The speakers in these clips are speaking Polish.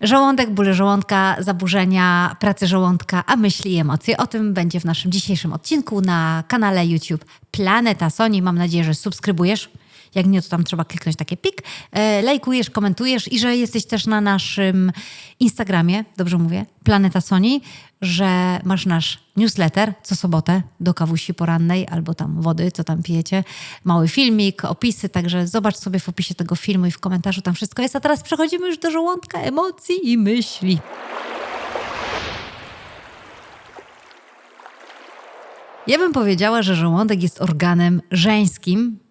Żołądek, bóle żołądka, zaburzenia pracy żołądka, a myśli i emocje. O tym będzie w naszym dzisiejszym odcinku na kanale YouTube Planeta Soni. Mam nadzieję, że subskrybujesz. Jak nie, to tam trzeba kliknąć takie pik. E, lajkujesz, komentujesz i że jesteś też na naszym Instagramie, dobrze mówię, Planeta Soni, że masz nasz newsletter co sobotę do kawusi porannej albo tam wody, co tam pijecie. Mały filmik, opisy, także zobacz sobie w opisie tego filmu i w komentarzu tam wszystko jest. A teraz przechodzimy już do żołądka emocji i myśli. Ja bym powiedziała, że żołądek jest organem żeńskim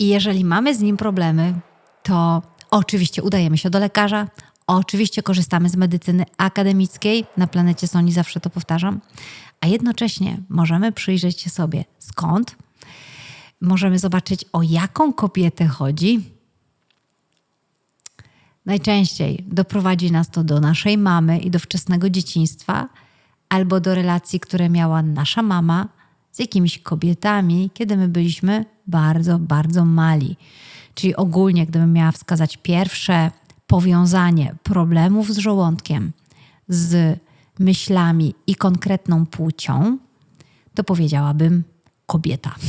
i jeżeli mamy z nim problemy, to oczywiście udajemy się do lekarza, oczywiście korzystamy z medycyny akademickiej, na planecie Soni zawsze to powtarzam, a jednocześnie możemy przyjrzeć się sobie skąd, możemy zobaczyć o jaką kobietę chodzi. Najczęściej doprowadzi nas to do naszej mamy i do wczesnego dzieciństwa, albo do relacji, które miała nasza mama z jakimiś kobietami, kiedy my byliśmy bardzo, bardzo mali. Czyli ogólnie, gdybym miała wskazać pierwsze powiązanie problemów z żołądkiem z myślami i konkretną płcią, to kobieta.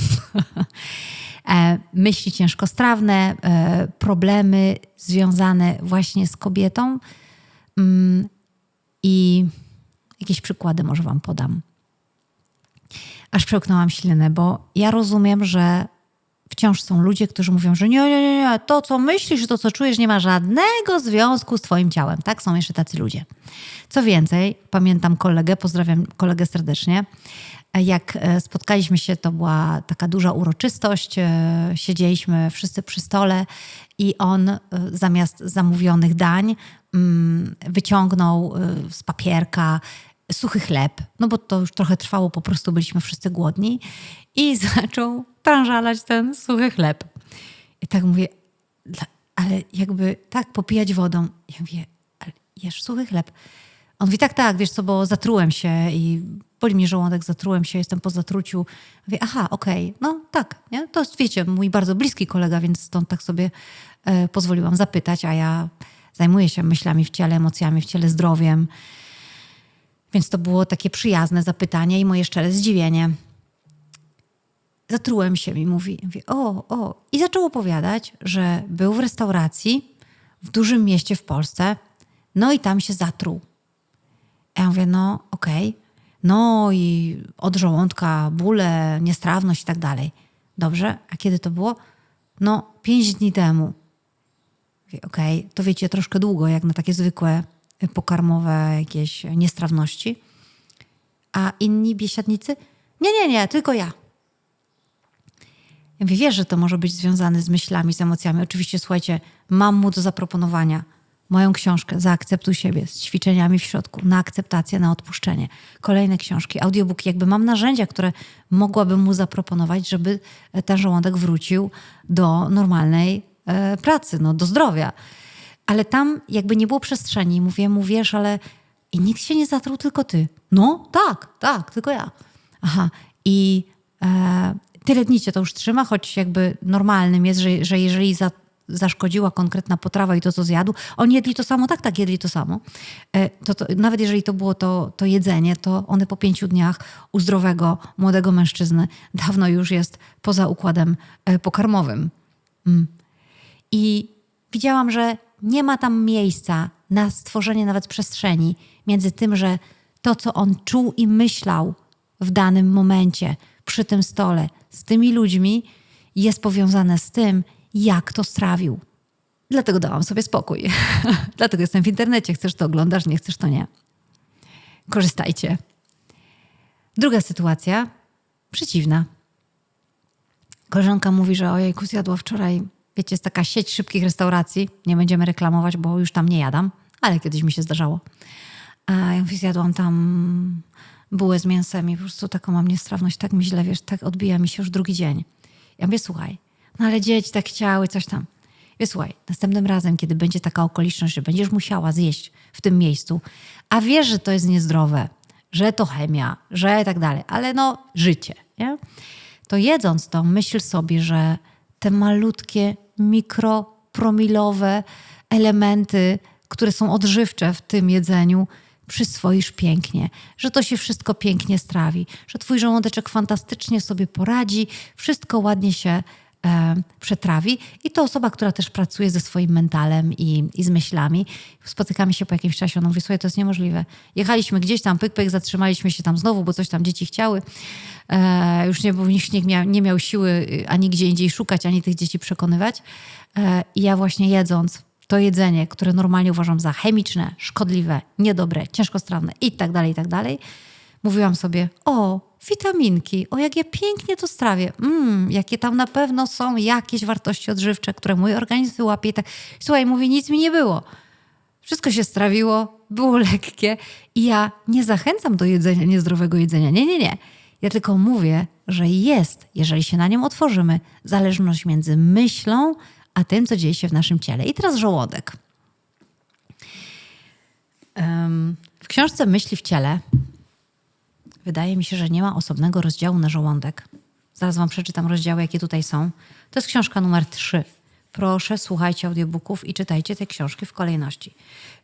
E, myśli ciężkostrawne, e, problemy związane właśnie z kobietą mm, i jakieś przykłady może Wam podam. Aż przełknęłam ślinę, bo ja rozumiem, że wciąż są ludzie, którzy mówią, że nie, nie, nie, to co myślisz, to co czujesz nie ma żadnego związku z twoim ciałem. Tak, są jeszcze tacy ludzie. Co więcej, pamiętam kolegę, pozdrawiam kolegę serdecznie, jak e, spotkaliśmy się, to była taka duża uroczystość, e, siedzieliśmy wszyscy przy stole i on e, zamiast zamówionych dań mm, wyciągnął z papierka suchy chleb, no bo to już trochę trwało, po prostu byliśmy wszyscy głodni i zaczął tranżalać ten suchy chleb. I tak mówię, ale jakby tak popijać wodą. Ja mówię, ale jesz suchy chleb. On mówi, tak, tak, wiesz co, bo zatrułem się i boli mnie żołądek, zatrułem się, jestem po zatruciu. Mówię, aha, okej, okay. no tak, nie? to wiecie, mój bardzo bliski kolega, więc stąd tak sobie e, pozwoliłam zapytać, a ja zajmuję się myślami w ciele, emocjami w ciele, zdrowiem. Więc to było takie przyjazne zapytanie i moje szczere zdziwienie. Zatrułem się, mi mówi. mówi o, o. I zaczął opowiadać, że był w restauracji w dużym mieście w Polsce, no i tam się zatruł. Ja mówię, no okej. Okay. No i od żołądka bóle, niestrawność i tak dalej. Dobrze, a kiedy to było? No, pięć dni temu. Okej, okay. to wiecie, troszkę długo, jak na takie zwykłe pokarmowe jakieś niestrawności. A inni biesiadnicy? Nie, nie, nie, tylko ja. Ja wiesz, że to może być związane z myślami, z emocjami. Oczywiście, słuchajcie, mam mu do zaproponowania moją książkę Zaakceptuj siebie z ćwiczeniami w środku, na akceptację, na odpuszczenie. Kolejne książki, audiobooki. Jakby mam narzędzia, które mogłabym mu zaproponować, żeby ten żołądek wrócił do normalnej e, pracy, no, do zdrowia. Ale tam jakby nie było przestrzeni. Mówię mu, wiesz, ale i nikt się nie zatruł, tylko ty. No, tak, tak, tylko ja. Aha. I e, tyle dni cię to już trzyma, choć jakby normalnym jest, że, że jeżeli za, zaszkodziła konkretna potrawa i to, co zjadł, oni jedli to samo, tak, tak, jedli to samo. E, to, to, nawet jeżeli to było to, to jedzenie, to one po pięciu dniach u zdrowego, młodego mężczyzny dawno już jest poza układem e, pokarmowym. Mm. I widziałam, że nie ma tam miejsca na stworzenie nawet przestrzeni między tym, że to, co on czuł i myślał w danym momencie przy tym stole z tymi ludźmi, jest powiązane z tym, jak to strawił. Dlatego dałam sobie spokój. Dlatego jestem w internecie. Chcesz to oglądasz, nie chcesz to nie. Korzystajcie. Druga sytuacja, przeciwna. Koleżanka mówi, że ojejku, zjadła wczoraj Wiecie, jest taka sieć szybkich restauracji, nie będziemy reklamować, bo już tam nie jadam, ale kiedyś mi się zdarzało. A ja zjadłam tam bułę z mięsem i po prostu taką mam niestrawność, tak mi źle, wiesz, tak odbija mi się już drugi dzień. Ja mówię, słuchaj, no ale dzieci tak chciały, coś tam. Wie, słuchaj, następnym razem, kiedy będzie taka okoliczność, że będziesz musiała zjeść w tym miejscu, a wiesz, że to jest niezdrowe, że to chemia, że tak dalej, ale no życie, nie? To jedząc to, myśl sobie, że te malutkie, mikropromilowe elementy, które są odżywcze w tym jedzeniu, przyswoisz pięknie, że to się wszystko pięknie strawi, że twój żołądeczek fantastycznie sobie poradzi, wszystko ładnie się e, przetrawi. I to osoba, która też pracuje ze swoim mentalem i, i z myślami. Spotykamy się po jakimś czasie, ona mówi, słuchaj, to jest niemożliwe. Jechaliśmy gdzieś tam, pyk, pyk, zatrzymaliśmy się tam znowu, bo coś tam dzieci chciały. E, już nie, bo nikt nie miał, nie miał siły y, ani gdzie indziej szukać, ani tych dzieci przekonywać. E, I ja właśnie jedząc to jedzenie, które normalnie uważam za chemiczne, szkodliwe, niedobre, ciężkostrawne i tak dalej, i tak mówiłam sobie, o, witaminki, o jak ja pięknie to strawię, mm, jakie tam na pewno są jakieś wartości odżywcze, które mój organizm wyłapie i tak. Słuchaj, mówię, nic mi nie było. Wszystko się strawiło, było lekkie i ja nie zachęcam do jedzenia, niezdrowego jedzenia. Nie, nie, nie. Ja tylko mówię, że jest, jeżeli się na nią otworzymy, zależność między myślą a tym, co dzieje się w naszym ciele. I teraz żołądek. W książce Myśli w ciele wydaje mi się, że nie ma osobnego rozdziału na żołądek. Zaraz wam przeczytam rozdziały, jakie tutaj są. To jest książka numer 3. Proszę, słuchajcie audiobooków i czytajcie te książki w kolejności.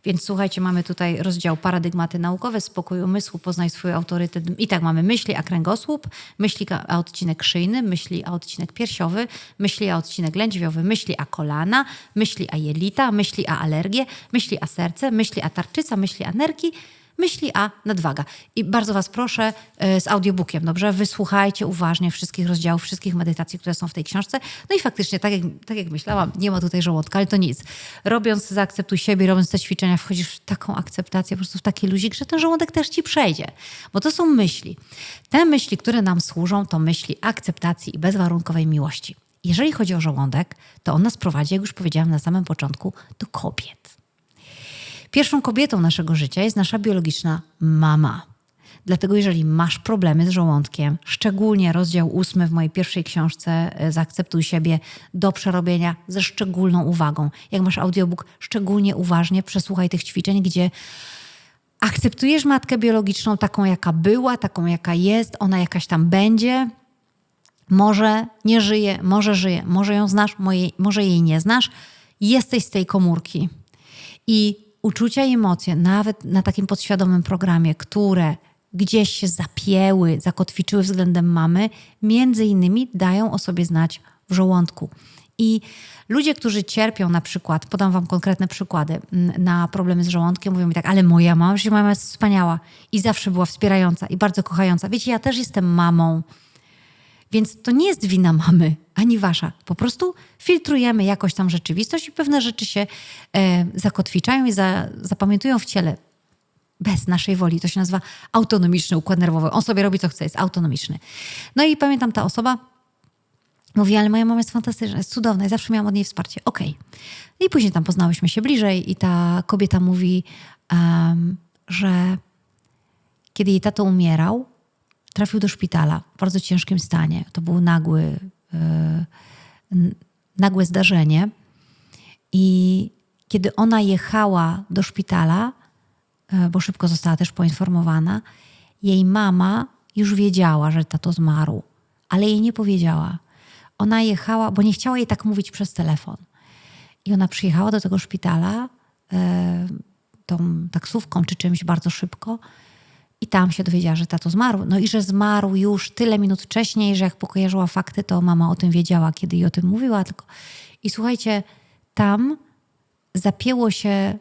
Więc słuchajcie, mamy tutaj rozdział paradygmaty naukowe, spokój umysłu, poznaj swój autorytet. I tak mamy myśli a kręgosłup, myśli a odcinek szyjny, myśli a odcinek piersiowy, myśli a odcinek lędźwiowy, myśli a kolana, myśli a jelita, myśli a alergie, myśli a serce, myśli a tarczyca, myśli a nerki, myśli, a nadwaga. I bardzo Was proszę e, z audiobookiem, dobrze? Wysłuchajcie uważnie wszystkich rozdziałów, wszystkich medytacji, które są w tej książce. No i faktycznie, tak jak, tak jak myślałam, nie ma tutaj żołądka, ale to nic. Robiąc zaakceptuj siebie, robiąc te ćwiczenia, wchodzisz w taką akceptację, po prostu w taki luzik, że ten żołądek też Ci przejdzie. Bo to są myśli. Te myśli, które nam służą, to myśli akceptacji i bezwarunkowej miłości. Jeżeli chodzi o żołądek, to on nas prowadzi, jak już powiedziałam na samym początku, do kobiet. Pierwszą kobietą naszego życia jest nasza biologiczna mama. Dlatego, jeżeli masz problemy z żołądkiem, szczególnie rozdział ósmy w mojej pierwszej książce e, Zaakceptuj siebie do przerobienia ze szczególną uwagą. Jak masz audiobook, szczególnie uważnie przesłuchaj tych ćwiczeń, gdzie akceptujesz matkę biologiczną taką, jaka była, taką, jaka jest, ona jakaś tam będzie. Może nie żyje, może żyje, może ją znasz, może jej nie znasz. Jesteś z tej komórki. I uczucia i emocje, nawet na takim podświadomym programie, które gdzieś się zapięły, zakotwiczyły względem mamy, między innymi dają o sobie znać w żołądku. I ludzie, którzy cierpią na przykład, podam wam konkretne przykłady, na problemy z żołądkiem, mówią mi tak, ale moja mama, że moja mama jest wspaniała i zawsze była wspierająca i bardzo kochająca. Wiecie, ja też jestem mamą więc to nie jest wina mamy, ani wasza. Po prostu filtrujemy jakoś tam rzeczywistość i pewne rzeczy się e, zakotwiczają i za, zapamiętują w ciele bez naszej woli. To się nazywa autonomiczny układ nerwowy. On sobie robi co chce, jest autonomiczny. No i pamiętam ta osoba, mówi, ale moja mama jest fantastyczna, jest cudowna i zawsze miałam od niej wsparcie. Okej. Okay. I później tam poznałyśmy się bliżej i ta kobieta mówi, um, że kiedy jej tato umierał, trafił do szpitala w bardzo ciężkim stanie. To było nagły, yy, nagłe zdarzenie. I kiedy ona jechała do szpitala, yy, bo szybko została też poinformowana, jej mama już wiedziała, że tato zmarł, ale jej nie powiedziała. Ona jechała, bo nie chciała jej tak mówić przez telefon. I ona przyjechała do tego szpitala yy, tą taksówką czy czymś bardzo szybko i tam się dowiedziała, że tato zmarł. No i że zmarł już tyle minut wcześniej, że jak pokojarzyła fakty, to mama o tym wiedziała, kiedy jej o tym mówiła. Tylko... I słuchajcie, tam zapięło się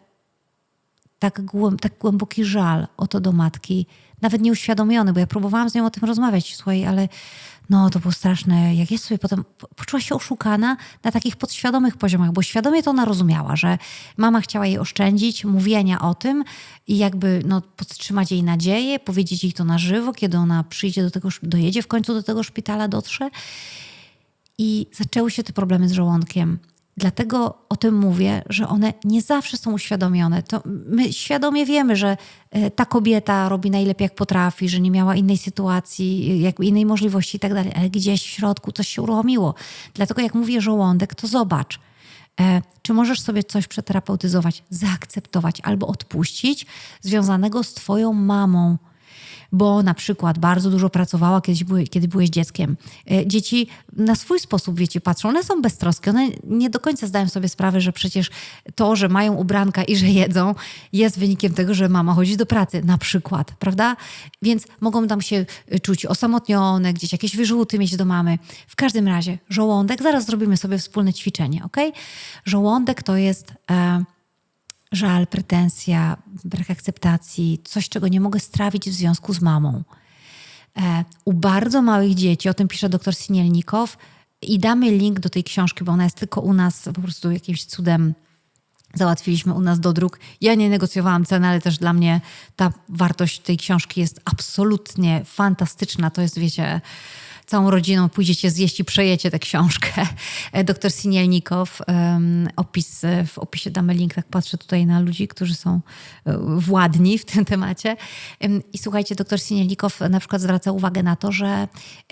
tak, tak głęboki żal o to do matki, nawet nieuświadomiony, bo ja próbowałam z nią o tym rozmawiać. Słuchaj, ale no to było straszne. Jak jest sobie potem, poczuła się oszukana na takich podświadomych poziomach, bo świadomie to ona rozumiała, że mama chciała jej oszczędzić mówienia o tym i jakby no, podtrzymać jej nadzieję, powiedzieć jej to na żywo, kiedy ona przyjdzie do tego, dojedzie w końcu do tego szpitala, dotrze. I zaczęły się te problemy z żołądkiem. Dlatego o tym mówię, że one nie zawsze są uświadomione. To my świadomie wiemy, że e, ta kobieta robi najlepiej jak potrafi, że nie miała innej sytuacji, innej możliwości i tak ale gdzieś w środku coś się uruchomiło. Dlatego jak mówię żołądek, to zobacz, e, czy możesz sobie coś przeterapeutyzować, zaakceptować albo odpuścić związanego z twoją mamą. Bo na przykład bardzo dużo pracowała, kiedyś kiedy byłeś dzieckiem. E, dzieci na swój sposób, wiecie, patrzą, one są beztroskie, one nie do końca zdają sobie sprawę, że przecież to, że mają ubranka i że jedzą, jest wynikiem tego, że mama chodzi do pracy, na przykład, prawda? Więc mogą tam się e, czuć osamotnione, gdzieś jakieś wyrzuty mieć do mamy. W każdym razie, żołądek, zaraz zrobimy sobie wspólne ćwiczenie, ok? Żołądek to jest... E, żal, pretensja, brak akceptacji, coś, czego nie mogę strawić w związku z mamą. E, u bardzo małych dzieci, o tym pisze dr Sinielnikow, i damy link do tej książki, bo ona jest tylko u nas po prostu jakimś cudem załatwiliśmy u nas do druk. Ja nie negocjowałam ceny, ale też dla mnie ta wartość tej książki jest absolutnie fantastyczna. To jest, wiecie, całą rodziną pójdziecie zjeść i przejecie tę książkę. E, doktor Sinielnikow, opis, e, w opisie damy link, tak patrzę tutaj na ludzi, którzy są e, władni w tym temacie. I słuchajcie, doktor Sinielnikow na przykład zwraca uwagę na to, że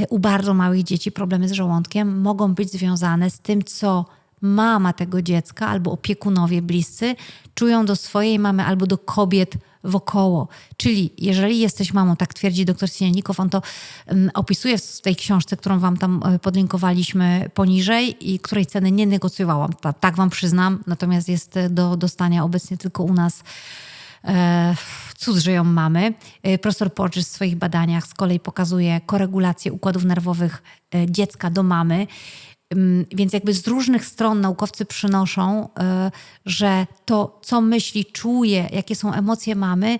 u bardzo małych dzieci problemy z żołądkiem mogą być związane z tym, co mama tego dziecka albo opiekunowie bliscy czują do swojej mamy albo do kobiet wokoło. Czyli jeżeli jesteś mamą, tak twierdzi dr Sienikow, on to um, opisuje w tej książce, którą wam tam e, podlinkowaliśmy poniżej i której ceny nie negocjowałam. Ta, tak wam przyznam, natomiast jest e, do dostania obecnie tylko u nas e, cud, że ją mamy. Profesor Porges w swoich badaniach z kolei pokazuje koregulację układów nerwowych dziecka do mamy więc jakby z różnych stron naukowcy przynoszą, e, że to, co myśli, czuje, jakie są emocje mamy,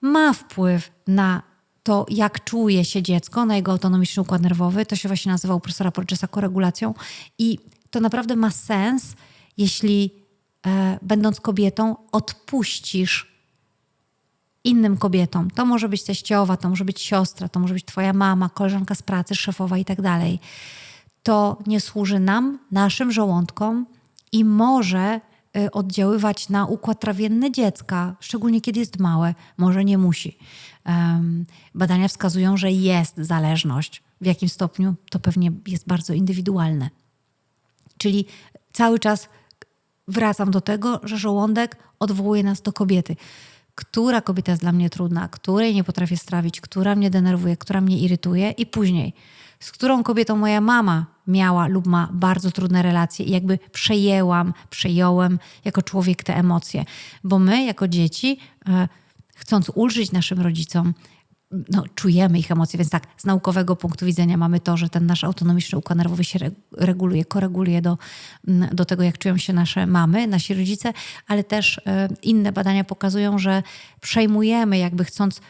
ma wpływ na to, jak czuje się dziecko, na jego autonomiczny układ nerwowy. To się właśnie nazywa u profesora Porgesa koregulacją. I to naprawdę ma sens, jeśli e, będąc kobietą odpuścisz innym kobietom. To może być teściowa, to może być siostra, to może być twoja mama, koleżanka z pracy, szefowa i tak dalej to nie służy nam, naszym żołądkom i może y, oddziaływać na układ trawienny dziecka, szczególnie kiedy jest małe, może nie musi. Badania wskazują, że jest zależność. W jakim stopniu to pewnie jest bardzo indywidualne. Czyli cały czas wracam do tego, że żołądek odwołuje nas do kobiety. Która kobieta jest dla mnie trudna, której nie potrafię strawić, która mnie denerwuje, która mnie irytuje, i później z którą kobietą moja mama miała lub ma bardzo trudne relacje i jakby przejęłam, przejąłem jako człowiek te emocje. Bo my jako dzieci, e, chcąc ulżyć naszym rodzicom, no, czujemy ich emocje, więc tak, z naukowego punktu widzenia mamy to, że ten nasz autonomiczny układ nerwowy się reguluje, koreguluje do, do tego, jak czują się nasze mamy, nasi rodzice, ale też e, inne badania pokazują, że przejmujemy, jakby chcąc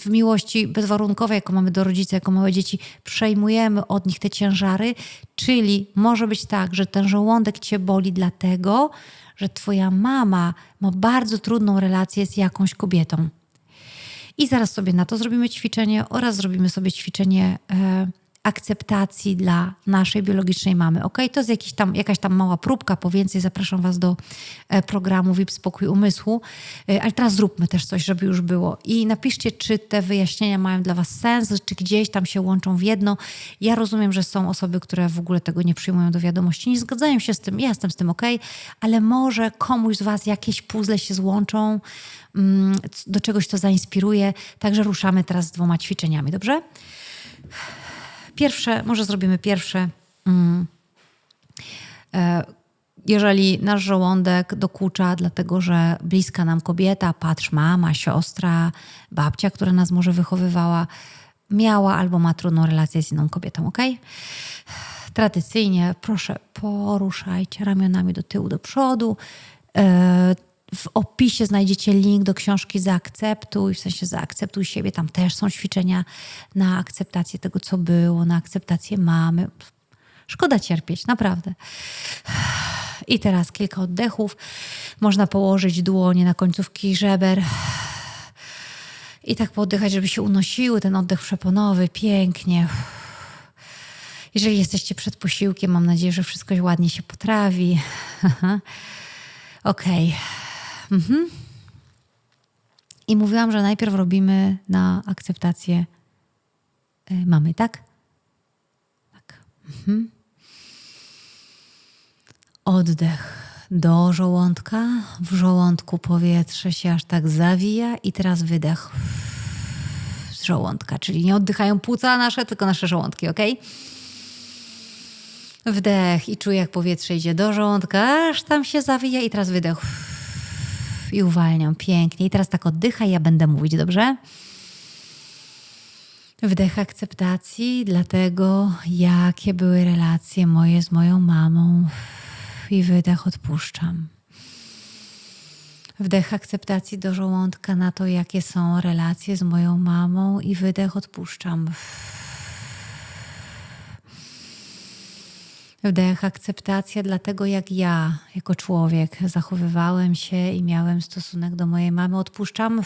w miłości bezwarunkowej, jaką mamy do rodziców, jako małe dzieci, przejmujemy od nich te ciężary, czyli może być tak, że ten żołądek cię boli dlatego, że twoja mama ma bardzo trudną relację z jakąś kobietą. I zaraz sobie na to zrobimy ćwiczenie oraz zrobimy sobie ćwiczenie. E, akceptacji dla naszej biologicznej mamy. Ok, to jest jakiś tam, jakaś tam mała próbka, po więcej zapraszam Was do e, programu VIP Spokój Umysłu. E, ale teraz zróbmy też coś, żeby już było. I napiszcie, czy te wyjaśnienia mają dla Was sens, czy gdzieś tam się łączą w jedno. Ja rozumiem, że są osoby, które w ogóle tego nie przyjmują do wiadomości, nie zgadzają się z tym, ja jestem z tym ok, ale może komuś z Was jakieś puzzle się złączą, mm, do czegoś to zainspiruje. Także ruszamy teraz z dwoma ćwiczeniami, dobrze? Pierwsze, może zrobimy pierwsze. Mm, e, jeżeli nasz żołądek dokucza, dlatego że bliska nam kobieta, patrz, mama, siostra, babcia, która nas może wychowywała, miała albo ma trudną relację z inną kobietą, ok? Tradycyjnie proszę, poruszajcie ramionami do tyłu, do przodu. W opisie znajdziecie link do książki Zaakceptuj, w sensie zaakceptuj siebie. Tam też są ćwiczenia na akceptację tego, co było, na akceptację mamy. Szkoda cierpieć, naprawdę. I teraz kilka oddechów. Można położyć dłonie na końcówki żeber. I tak pooddychać, żeby się unosiły. Ten oddech przeponowy, pięknie. Jeżeli jesteście przed posiłkiem, mam nadzieję, że wszystko ładnie się potrawi. Okej. Okay. Mhm. I mówiłam, że najpierw robimy na akceptację y, mamy, tak? Tak. Mhm. Oddech do żołądka. W żołądku powietrze się aż tak zawija i teraz wydech. żołądka, czyli nie oddychają płuca nasze, tylko nasze żołądki, ok? Wdech i czuję, jak powietrze idzie do żołądka, aż tam się zawija i teraz wydech. I uwalniam pięknie. I teraz tak oddychaj, ja będę mówić, dobrze? Wdech akceptacji, dlatego jakie były relacje moje z moją mamą. I wydech odpuszczam. Wdech akceptacji do żołądka na to, jakie są relacje z moją mamą, i wydech odpuszczam. Wdech akceptacja dla tego, jak ja, jako człowiek, zachowywałem się i miałem stosunek do mojej mamy. Odpuszczam.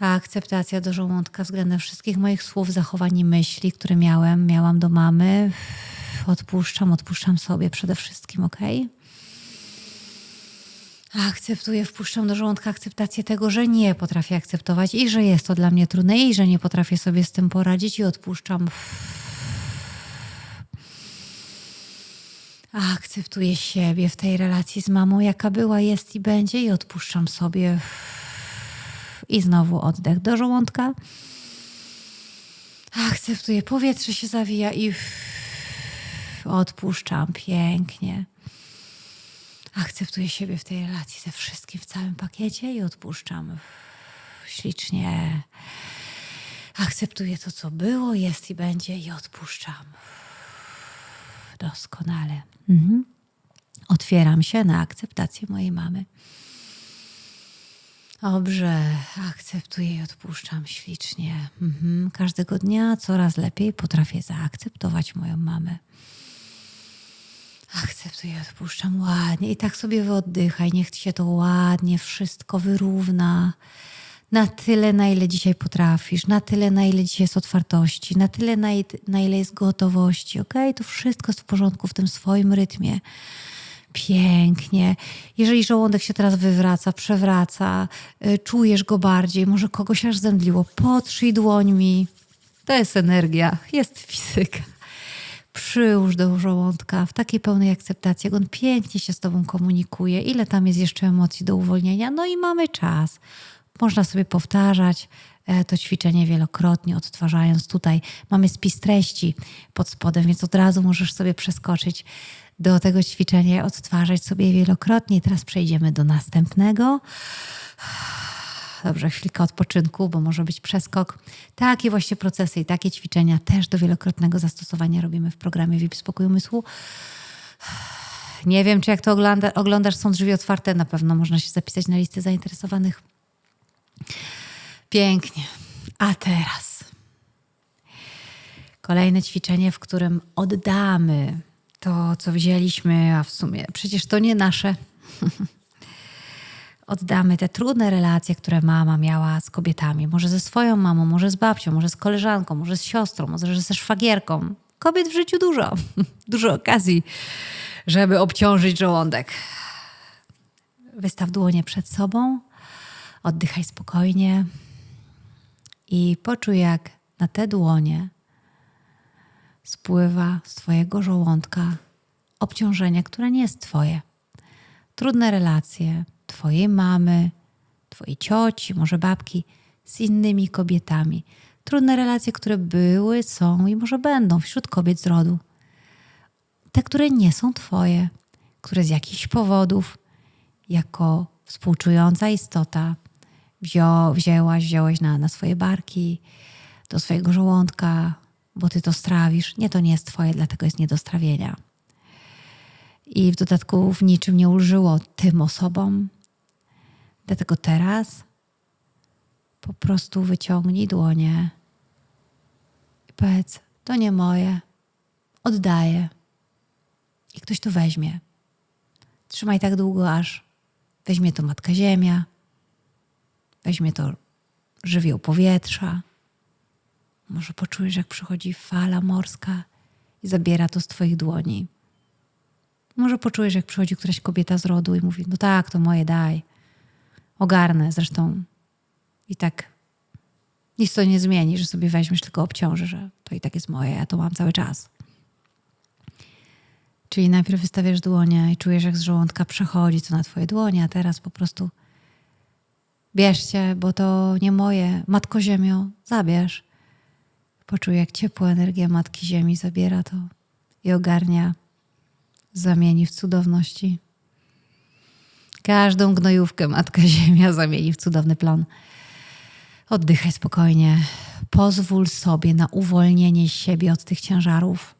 A akceptacja do żołądka względem wszystkich moich słów, zachowań i myśli, które miałem, miałam do mamy. Odpuszczam, odpuszczam sobie przede wszystkim, ok? Akceptuję, wpuszczam do żołądka akceptację tego, że nie potrafię akceptować i że jest to dla mnie trudne i że nie potrafię sobie z tym poradzić i odpuszczam. Akceptuję siebie w tej relacji z mamą, jaka była, jest i będzie i odpuszczam sobie. I znowu oddech do żołądka. Akceptuję, powietrze się zawija i odpuszczam pięknie. Akceptuję siebie w tej relacji ze wszystkim, w całym pakiecie i odpuszczam ślicznie. Akceptuję to, co było, jest i będzie i odpuszczam. Doskonale. Mhm. Otwieram się na akceptację mojej mamy. Dobrze, akceptuję i odpuszczam ślicznie. Mhm. Każdego dnia coraz lepiej potrafię zaakceptować moją mamę. Akceptuję, odpuszczam ładnie. I tak sobie wyoddychaj. Niech ci się to ładnie wszystko wyrówna. Na tyle, na ile dzisiaj potrafisz, na tyle, na ile dzisiaj jest otwartości, na tyle, na, na ile jest gotowości. Ok? To wszystko jest w porządku w tym swoim rytmie. Pięknie. Jeżeli żołądek się teraz wywraca, przewraca, y, czujesz go bardziej, może kogoś aż zemdliło, potrzyj dłońmi. To jest energia, jest fizyka przyłóż do żołądka w takiej pełnej akceptacji, jak on pięknie się z Tobą komunikuje, ile tam jest jeszcze emocji do uwolnienia. No i mamy czas. Można sobie powtarzać e, to ćwiczenie wielokrotnie, odtwarzając tutaj. Mamy spis treści pod spodem, więc od razu możesz sobie przeskoczyć do tego ćwiczenia, odtwarzać sobie wielokrotnie. Teraz przejdziemy do następnego. Dobrze, chwilkę odpoczynku, bo może być przeskok. Takie właśnie procesy i takie ćwiczenia też do wielokrotnego zastosowania robimy w programie VIP Spokój Umysłu. Nie wiem, czy jak to ogląda, oglądasz, są drzwi otwarte. Na pewno można się zapisać na listę zainteresowanych. Pięknie. A teraz kolejne ćwiczenie, w którym oddamy to, co wzięliśmy, a w sumie przecież to nie nasze. oddamy te trudne relacje, które mama miała z kobietami. Może ze swoją mamą, może z babcią, może z koleżanką, może z siostrą, może ze szwagierką. Kobiet w życiu dużo. dużo okazji, żeby obciążyć żołądek. Wystaw dłonie przed sobą, oddychaj spokojnie i poczuj, jak na te dłonie spływa z Twojego żołądka obciążenie, które nie jest Twoje. Trudne relacje, Twojej mamy, Twojej cioci, może babki z innymi kobietami. Trudne relacje, które były, są i może będą wśród kobiet z rodu. Te, które nie są Twoje, które z jakichś powodów, jako współczująca istota, wzią, wzięłaś, wziąłeś na, na swoje barki, do swojego żołądka, bo Ty to strawisz. Nie, to nie jest Twoje, dlatego jest nie do strawienia. I w dodatku w niczym nie ulżyło tym osobom, Dlatego teraz po prostu wyciągnij dłonie i powiedz: To nie moje, oddaję. I ktoś to weźmie. Trzymaj tak długo, aż weźmie to Matka Ziemia, weźmie to żywioł powietrza. Może poczujesz, jak przychodzi fala morska i zabiera to z Twoich dłoni. Może poczujesz, jak przychodzi któraś kobieta z rodu i mówi: No tak, to moje, daj ogarnę. Zresztą i tak nic to nie zmieni, że sobie weźmiesz, tylko obciąży, że to i tak jest moje, ja to mam cały czas. Czyli najpierw wystawiasz dłonie i czujesz, jak z żołądka przechodzi co na twoje dłonie, a teraz po prostu Bierzcie, bo to nie moje. Matko Ziemio, zabierz. Poczuj, jak ciepła energia Matki Ziemi zabiera to i ogarnia, zamieni w cudowności. Każdą gnojówkę Matka Ziemia zamieni w cudowny plan. Oddychaj spokojnie. Pozwól sobie na uwolnienie siebie od tych ciężarów.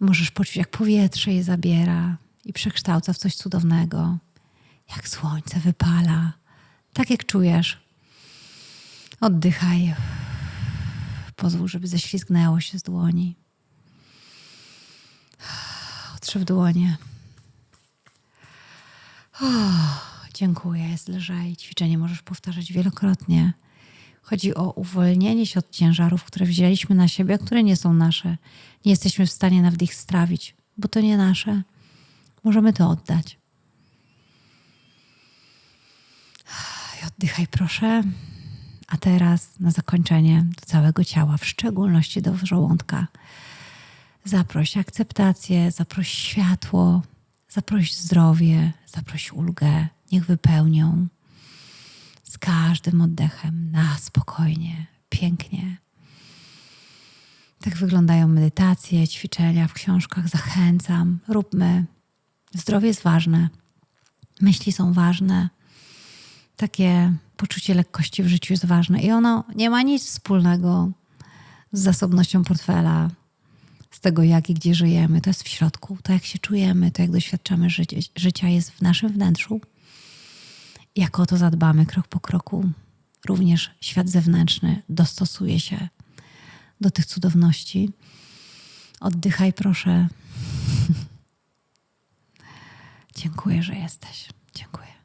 Możesz poczuć, jak powietrze je zabiera i przekształca w coś cudownego. Jak słońce wypala. Tak jak czujesz. Oddychaj. Pozwól, żeby ześlizgnęło się z dłoni. Otrze w dłonie. O, dziękuję, jest lżej. Ćwiczenie możesz powtarzać wielokrotnie. Chodzi o uwolnienie się od ciężarów, które wzięliśmy na siebie, a które nie są nasze. Nie jesteśmy w stanie nawet ich strawić, bo to nie nasze. Możemy to oddać. I oddychaj, proszę. A teraz na zakończenie do całego ciała, w szczególności do żołądka. Zaproś akceptację, zaproś światło, zaproś zdrowie, zaproś ulgę. Niech wypełnią z każdym oddechem na spokojnie, pięknie. Tak wyglądają medytacje, ćwiczenia w książkach. Zachęcam, róbmy. Zdrowie jest ważne, myśli są ważne, takie poczucie lekkości w życiu jest ważne i ono nie ma nic wspólnego z zasobnością portfela, z tego, jak i gdzie żyjemy. To jest w środku. To, jak się czujemy, to, jak doświadczamy życia, życia jest w naszym wnętrzu. Jak o to zadbamy krok po kroku, również świat zewnętrzny dostosuje się do tych cudowności. Oddychaj, proszę. Dziękuję, że jesteś. Dziękuję.